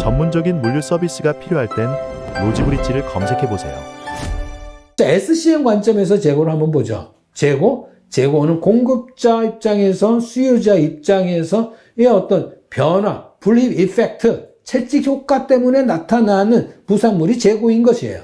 전문적인 물류 서비스가 필요할 땐 로지브리지를 검색해 보세요. 자, SCM 관점에서 재고를 한번 보죠. 재고, 재고는 공급자 입장에서 수요자 입장에서 이 어떤 변화, 불입 이펙트, 채찍 효과 때문에 나타나는 부산물이 재고인 것이에요.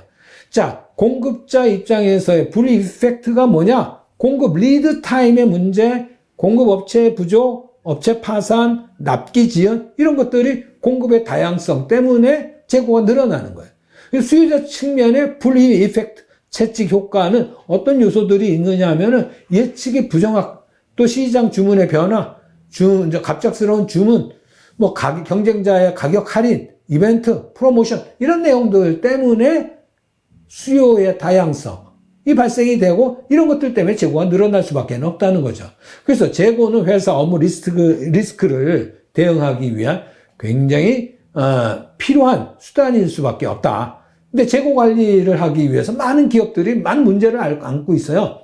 자, 공급자 입장에서의 불입 이펙트가 뭐냐? 공급 리드 타임의 문제, 공급 업체 부족, 업체 파산, 납기 지연 이런 것들이 공급의 다양성 때문에 재고가 늘어나는 거예요. 수요자 측면의 불입 이펙트, 채찍 효과는 어떤 요소들이 있느냐 하면은 예측이 부정확, 또 시장 주문의 변화, 주, 갑작스러운 주문, 뭐 가격, 경쟁자의 가격 할인, 이벤트, 프로모션, 이런 내용들 때문에 수요의 다양성, 이 발생이 되고 이런 것들 때문에 재고가 늘어날 수밖에 없다는 거죠. 그래서 재고는 회사 업무 리스크, 리스크를 대응하기 위한 굉장히 어, 필요한 수단일 수밖에 없다. 근데 재고 관리를 하기 위해서 많은 기업들이 많은 문제를 알- 안고 있어요.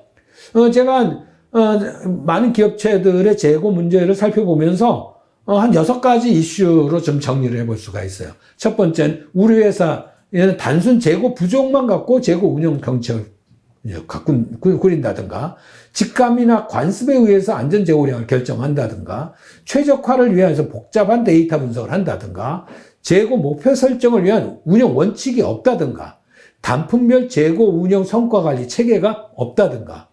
어, 제가 어, 많은 기업체들의 재고 문제를 살펴보면서 어, 한 여섯 가지 이슈로 좀 정리를 해볼 수가 있어요. 첫 번째는 우리 회사에는 단순 재고 부족만 갖고 재고 운영 정책 을 갖고 구- 꾸린다든가 직감이나 관습에 의해서 안전 재고량을 결정한다든가 최적화를 위해서 복잡한 데이터 분석을 한다든가 재고 목표 설정을 위한 운영 원칙이 없다든가 단품별 재고 운영 성과 관리 체계가 없다든가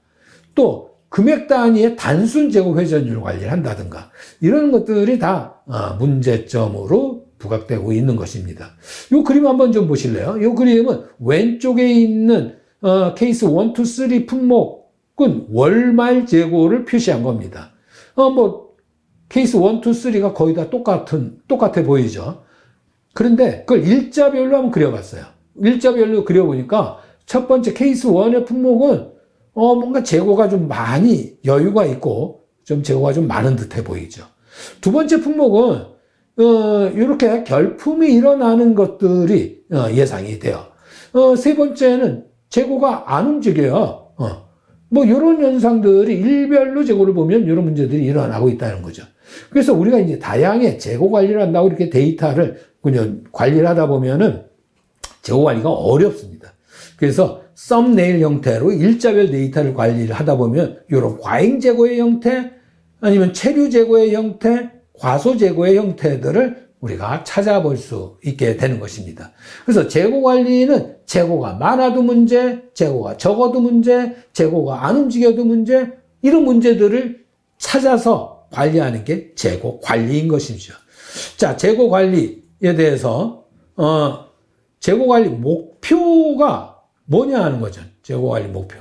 또 금액 단위의 단순 재고 회전율 관리를 한다든가 이런 것들이 다 어, 문제점으로 부각되고 있는 것입니다. 이 그림 한번 좀 보실래요? 이 그림은 왼쪽에 있는 어, 케이스 1, 2, 3 품목은 월말 재고를 표시한 겁니다. 어, 뭐 케이스 1, 2, 3가 거의 다 똑같은 똑같아 보이죠. 그런데 그걸 일자별로 한번 그려봤어요. 일자별로 그려보니까 첫 번째 케이스 1의 품목은 어, 뭔가 재고가 좀 많이 여유가 있고 좀 재고가 좀 많은 듯해 보이죠. 두 번째 품목은 어, 이렇게 결품이 일어나는 것들이 어, 예상이 돼요. 어, 세 번째는 재고가 안 움직여요. 어. 뭐 이런 현상들이 일별로 재고를 보면 이런 문제들이 일어나고 있다는 거죠. 그래서 우리가 이제 다양의 재고 관리를 한다고 이렇게 데이터를 그냥 관리를 하다 보면은 재고 관리가 어렵습니다. 그래서 썸네일 형태로 일자별 데이터를 관리를 하다 보면 이런 과잉 재고의 형태 아니면 체류 재고의 형태, 과소 재고의 형태들을 우리가 찾아볼 수 있게 되는 것입니다. 그래서 재고 관리는 재고가 많아도 문제, 재고가 적어도 문제, 재고가 안 움직여도 문제, 이런 문제들을 찾아서 관리하는 게 재고 관리인 것이죠. 자, 재고 관리에 대해서, 어, 재고 관리 목표가 뭐냐 하는 거죠. 재고 관리 목표.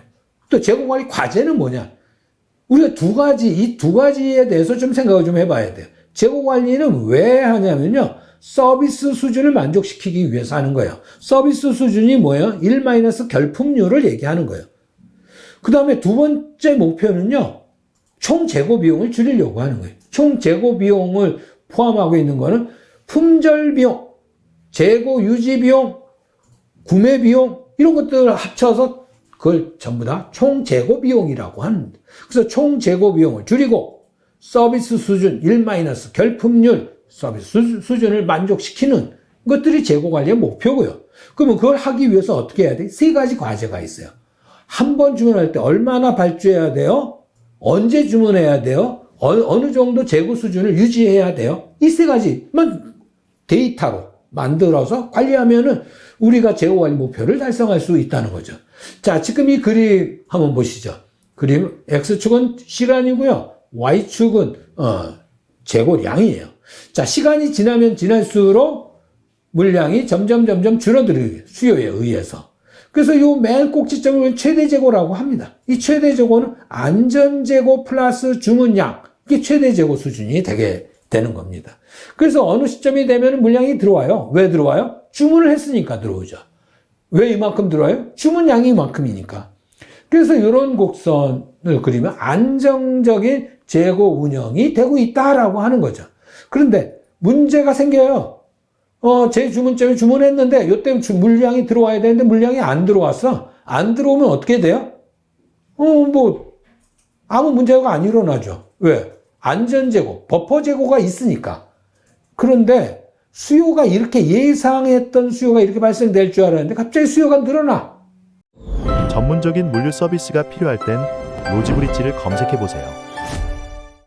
또 재고 관리 과제는 뭐냐? 우리가 두 가지, 이 두 가지에 대해서 좀 생각을 좀 해봐야 돼요. 재고 관리는 왜 하냐면요. 서비스 수준을 만족시키기 위해서 하는 거예요. 서비스 수준이 뭐예요? 1 결품률을 얘기하는 거예요. 그 다음에 두 번째 목표는요. 총 재고 비용을 줄이려고 하는 거예요. 총 재고 비용을 포함하고 있는 거는 품절 비용, 재고 유지 비용, 구매 비용 이런 것들을 합쳐서 그걸 전부 다 총 재고 비용이라고 하는데 그래서 총 재고 비용을 줄이고 서비스 수준 1 결품률 서비스 수준을 만족시키는 것들이 재고 관리의 목표고요. 그러면 그걸 하기 위해서 어떻게 해야 돼? 세 가지 과제가 있어요. 한 번 주문할 때 얼마나 발주해야 돼요? 언제 주문해야 돼요? 어, 느 정도 재고 수준을 유지해야 돼요? 이 세 가지만 데이터로 만들어서 관리하면은 우리가 재고 관리 목표를 달성할 수 있다는 거죠. 자, 지금 이 그림 한번 보시죠. 그림 X축은 시간이고요. Y축은 어, 재고량이에요. 자, 시간이 지나면 지날수록 물량이 점점 점점 줄어들어요. 수요에 의해서. 그래서 요 맨 꼭지점을 최대 재고라고 합니다. 이 최대 재고는 안전 재고 플러스 주문량. 이게 최대 재고 수준이 되게 되는 겁니다. 그래서 어느 시점이 되면 물량이 들어와요. 왜 들어와요? 주문을 했으니까 들어오죠. 왜 이만큼 들어와요? 주문량이 이만큼이니까. 그래서 이런 곡선을 그리면 안정적인 재고 운영이 되고 있다라고 하는 거죠. 그런데 문제가 생겨요. 어, 제 주문점에 주문했는데 요때 물량이 들어와야 되는데 물량이 안 들어왔어. 안 들어오면 어떻게 돼요? 어, 뭐 아무 문제가 안 일어나죠. 왜? 안전 재고, 버퍼 재고가 있으니까. 그런데 수요가 이렇게 예상했던 수요가 이렇게 발생될 줄 알았는데 갑자기 수요가 늘어나. 전문적인 물류 서비스가 필요할 땐 로지브리지를 검색해 보세요.